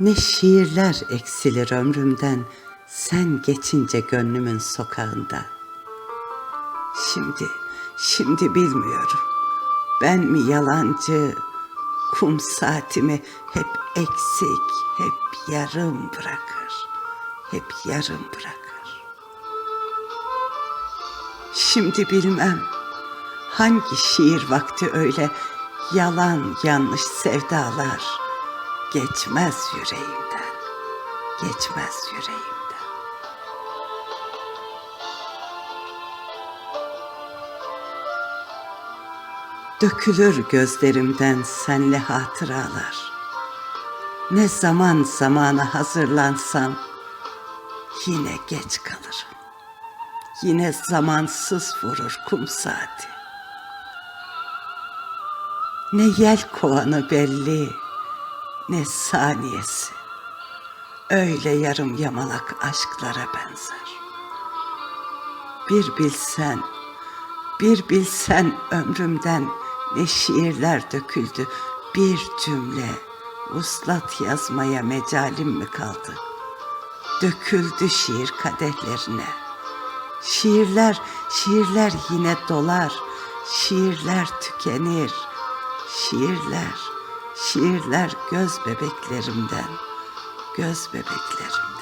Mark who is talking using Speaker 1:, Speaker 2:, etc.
Speaker 1: Ne şiirler eksilir ömrümden sen geçince gönlümün sokağında. Şimdi, şimdi bilmiyorum. Ben mi yalancı, kum saatimi hep eksik, hep yarım bırakır. Hep yarım bırakır. Şimdi bilmem hangi şiir vakti öyle yalan yanlış sevdalar geçmez yüreğimden, geçmez yüreğimden. Dökülür gözlerimden senle hatıralar. Ne zaman zamana hazırlansam yine geç kalırım. Yine zamansız vurur kum saati. Ne yel kovanı belli, ne saniyesi. Öyle yarım yamalak aşklara benzer. Bir bilsen, bir bilsen ömrümden ne şiirler döküldü. Bir cümle, uslat yazmaya mecalim mi kaldı? Döküldü şiir kadehlerine. Şiirler, şiirler yine dolar. Şiirler tükenir. Şiirler, şiirler göz bebeklerimden. Göz bebeklerim.